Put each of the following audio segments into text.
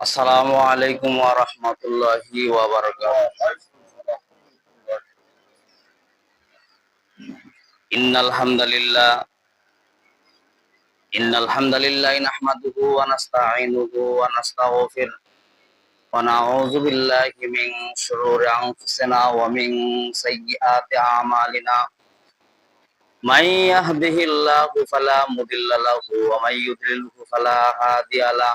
আসসালামু আলাইকুম ওয়া রাহমাতুল্লাহি ওয়া বারাকাতুহু ইন্নাল হামদালিল্লাহ ইন্নাল হামদালিল্লাহ নাহমাদুহু ওয়া নাস্তাঈনুহু ওয়া নাস্তাগফির ওয়া নাউযু বিল্লাহি মিন শুরুরি আনফুসিনা ওয়া মিন সাইয়্যিআতি আ'মালিনা من يهده الله فلا مضل له ومن يضلله فلا هادي له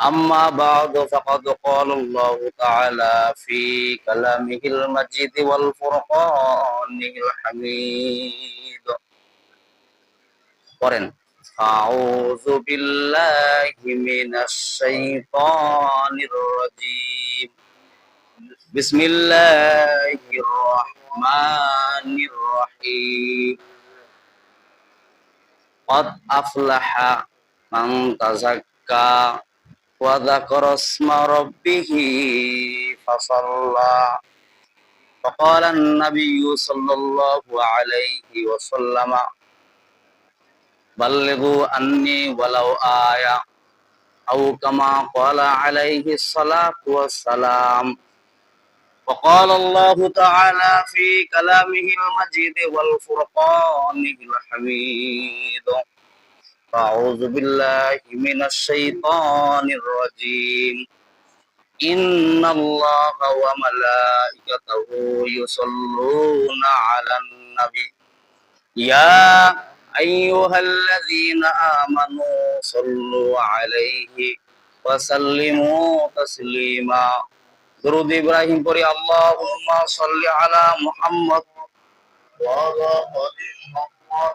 أما بعد فقد قال الله تعالى في كلامه المجيد والفرقان الحميد قرن أعوذ بالله من الشيطان الرجيم بسم الله الرحمن الرحيم قد أفلح من تزكى وذكر اسم ربه فصلى. فقال النبي صلى الله عليه وسلم بلغوا عني ولو آية أو كما قال عليه الصلاة والسلام. وقال الله تعالى في كلامه المجيد والفرقان الحميد. أعوذ بالله من الشيطان الرجيم إن الله وملائكته يصلون على النبي يا أيها الذين آمنوا صلوا عليه وسلموا تسليما درود إبراهيم পড়ি اللهم صل على محمد وعلى آل محمد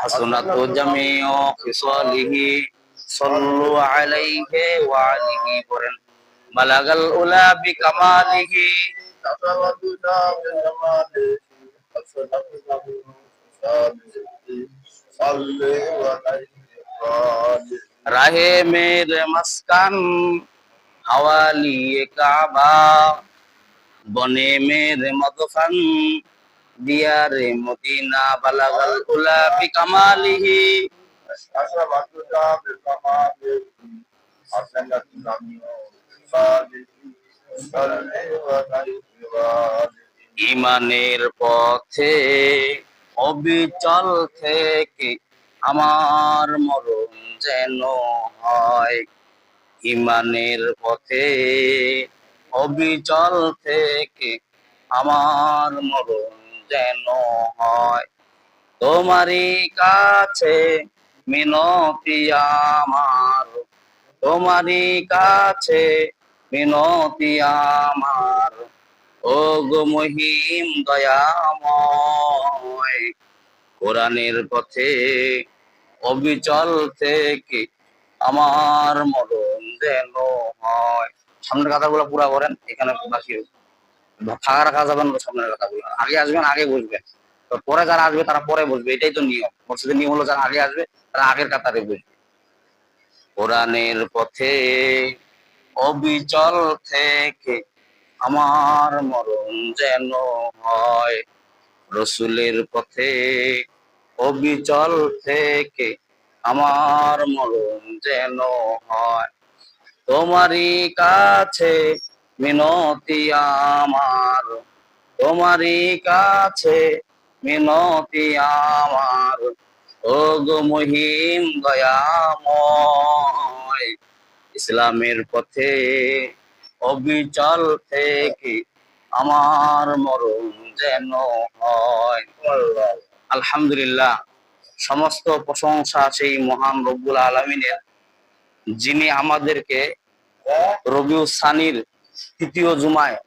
كسبت جاء كماله حسنت جميع خصاله صلوا عليه وعليه برن بلغ الأولى بكماله كسبت جاء كماله حسنت جميع خصاله صلي عليه দিয়ার মদিনা বালাগাল উলা বি কামালিহি। ইমানের পথে অবিচল থেকে আমার মরণ যেন হয়। ইমানের পথে অবিচল থেকে আমার মরণ যেন হয়। তোমারই কাছে মিনতি আমার, তোমারই কাছে মিনতি আমার। ও গো মহিম দয়াময়, কোরআনের পথে, অবিচল থেকে আমার মরণ যেন হয়। সামনের কথাগুলো পুরা করেন এখানে বাকি ফাঁকা রাখা যাবেন না সামনের কথাগুলো। আগে আসবেন, আগে বুঝবেন পরে যারা আসবে, তারা পরে বুঝবে। এটাই তো নিয়ম। মসজিদের নিয়ম হলো যারা আগে আসবে, তারা আগের কাতারে বুঝবে কোরআনের পথে, অবিচল থেকে আমার মরণ যেন হয়। রসুলের পথে, অবিচল থেকে আমার মরণ যেন হয়। তোমারই কাছে মিনতি আমার। তোমারই কাছে মিনতি আমার। ও গো মহিম দয়াময়, ইসলামের পথে অবিচল থেকে আমার মরণ যেন হয়। আলহামদুলিল্লাহ, সমস্ত প্রশংসা সেই মহান রব্বুল আলমিনের, যিনি আমাদেরকে রবিউ সানির তৃতীয় জুমায়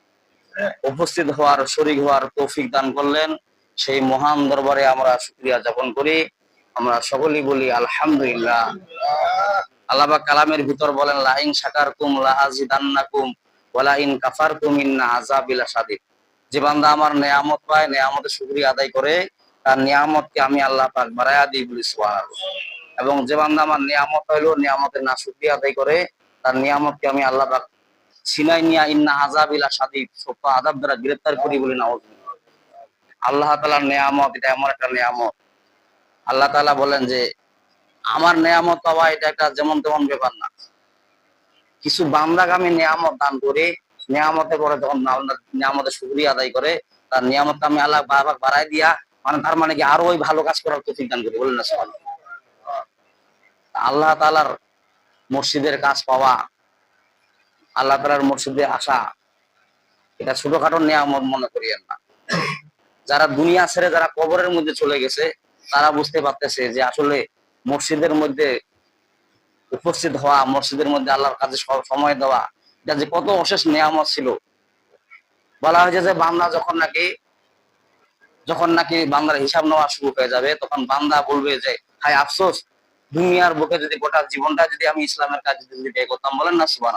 উপস্থিত হওয়ার, শরিক হওয়ার তৌফিক দান করলেন। সেই মহান দরবারে আমরা শুক্রিয়া যাপন করি। আমরা সকলেই বলি আলহামদুলিল্লাহ। আল্লাহ কালামের ভিতর বলেন, লাইন শাকার কুম লাহাজিদান্নাকুম ওয়ালা ইন কাফার কুম ইন্না আযাবিলা শাদীদ যে বান্দা আমার নেয়ামত পায়, নেয়ামতের শুকরিয়া আদায় করে, তার নিয়ামতকে আমি আল্লাহ পাক বাড়ায়া দিই বলি সুবহানাল্লাহ। এবং যে বান্দা আমার নিয়ামত হইল নিয়ামতের না শুকরিয়া আদায় করে, তার নিয়ামতকে আমি আল্লাহ পাক সিনাই নিয়া ইন্না আযাব দ্বারা গ্রেফতার করি না আল্লাহ তাআলার নিয়ামত, এটা এমন একটা নিয়ামত। আল্লাহ তাআলা বলেন যে, আমার নেয়ামত এটা একটা যেমন তেমন ব্যাপার না। কিছু বান্দাকে আমি নিয়ামত দান করি নিয়ামতে করে যখন নিয়ামতের শুক্রিয়া আদায় করে, তার নিয়ামত আমি আল্লাহ বারবার বাড়াই দিয়া মানে তার মানে কি আরও ওই ভালো কাজ করার তৌফিক দান করি বলেন না। আল্লাহ তাআলার মসজিদের কাজ পাওয়া আল্লাহ তাআলার মসজিদে আসা, এটা ছোটখাটো নিয়ামত মনে করিয়েন না। যারা দুনিয়া ছেড়ে যারা কবরের মধ্যে চলে গেছে, তারা বুঝতে পারতেছে যে আসলে মসজিদের মধ্যে উপস্থিত হওয়া, মসজিদের মধ্যে আল্লাহর কাছে সময় দেওয়া, এটা যে কত অশেষ নিয়ামত ছিল। বলা হয়েছে যে বান্দা যখন নাকি যখন নাকি বান্দার হিসাব নেওয়া শুরু হয়ে যাবে, তখন বান্দা বলবে যে, হাই, আফসোস, দুনিয়ার বুকে যদি গোটা জীবনটা যদি আমি ইসলামের কাজে যদি ব্যয় করতাম বলেন না সুবান